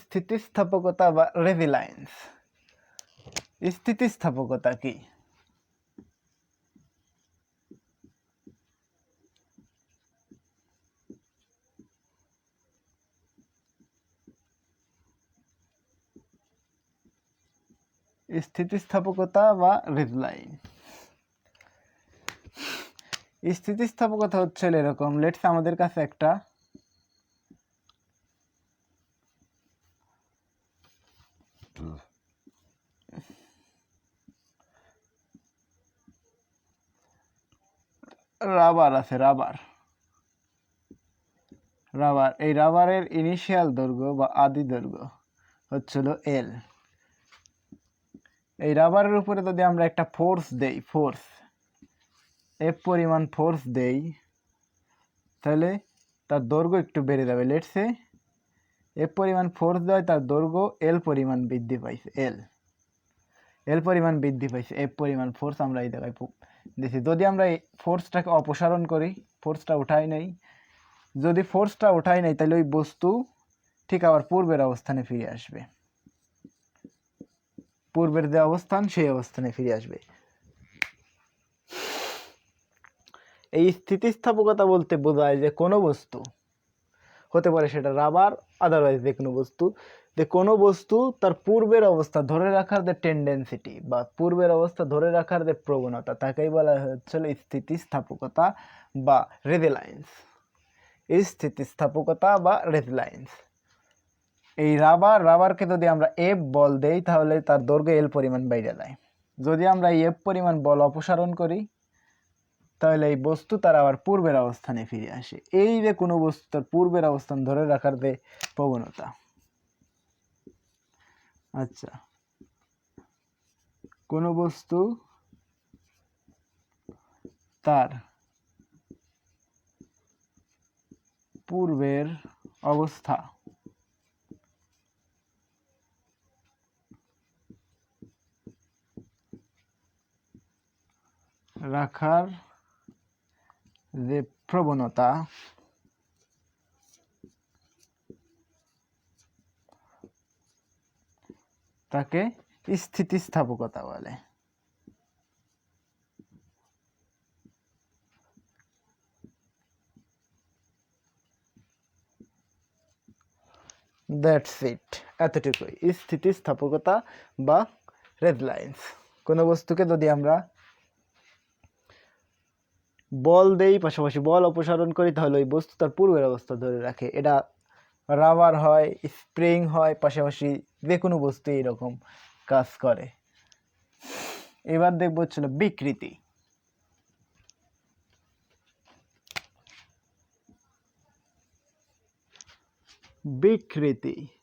স্থিতিস্থাপকতা বা রেভিলায়েন্স স্থিতিস্থাপকতা কি স্থিতিস্থাপকতা বা রেভিলাইন স্থিতিস্থাপকতা হচ্ছে এরকম লেটস আমাদের কাছে একটা রাবার আছে, রাবার। রাবার, এই রাবারের ইনিশিয়াল দৈর্ঘ্য বা আদি দৈর্ঘ্য হচ্ছিল এল এই রাবারের উপরে যদি আমরা একটা ফোর্স দেই ফোর্স এফ পরিমাণ ফোর্স দেই, তাহলে তার দৈর্ঘ্য একটু বেড়ে যাবে। লেটসে এফ পরিমাণ ফোর্স দেয়, তার দৈর্ঘ্য এল পরিমাণ বৃদ্ধি পাইছে এল এল পরিমাণ বৃদ্ধি পাইছে এফ পরিমাণ ফোর্স আমরা এই জায়গায় দিছি। যদি আমরা এই ফোর্সটাকে অপসারণ করি ফোর্সটা উঠাই নেই, যদি ফোর্সটা উঠাই নেই, তাহলে ওই বস্তু ঠিক আবার পূর্বের অবস্থানে ফিরে আসবে। পূর্বের যে অবস্থান, সেই অবস্থানে ফিরে আসবে। এই স্থিতিস্থাপকতা বলতে বোঝায় যে কোনো বস্তু হতে পারে সেটা রাবার আদারওয়াইজ যে কোনো বস্তু। যে কোনো বস্তু তার পূর্বের অবস্থা ধরে রাখার যে টেন্ডেন্সিটি বা পূর্বের অবস্থা ধরে রাখার যে প্রবণতা, তাকেই বলা হচ্ছিল স্থিতিস্থাপকতা বা রেজিলায়েন্স স্থিতিস্থাপকতা বা রেজিলায়েন্স এই রাবার রাবারকে যদি আমরা এফ বল দেই, তাহলে তার দৈর্ঘ্য এল পরিমাণ বাইরে যায়। যদি আমরা এই এফ পরিমাণ বল অপসারণ করি তাহলে এই বস্তু তার আবার পূর্বের অবস্থানে ফিরে আসে। এই যে কোনো বস্তু তার পূর্বের অবস্থান ধরে রাখার যে প্রবণতা। আচ্ছা। কোনো বস্তু তার পূর্বের অবস্থা রাখার যে প্রবণতা তাকে স্থিতিস্থাপকতা বলে। দ্যাটস ইট এতটুকুই। স্থিতিস্থাপকতা বা রেডলাইন্স কোনো বস্তুকে যদি আমরা বল দেই পাশাপাশি বল অপসারণ করি, তাহলে ওই বস্তু তার পূর্বের অবস্থা ধরে রাখে। এটা রাবার হয় স্প্রিং হয়, পাশাপাশি যে কোনো বস্তু এরকম কাজ করে। এবার দেখব হচ্ছিল বিকৃতি। বিকৃতি।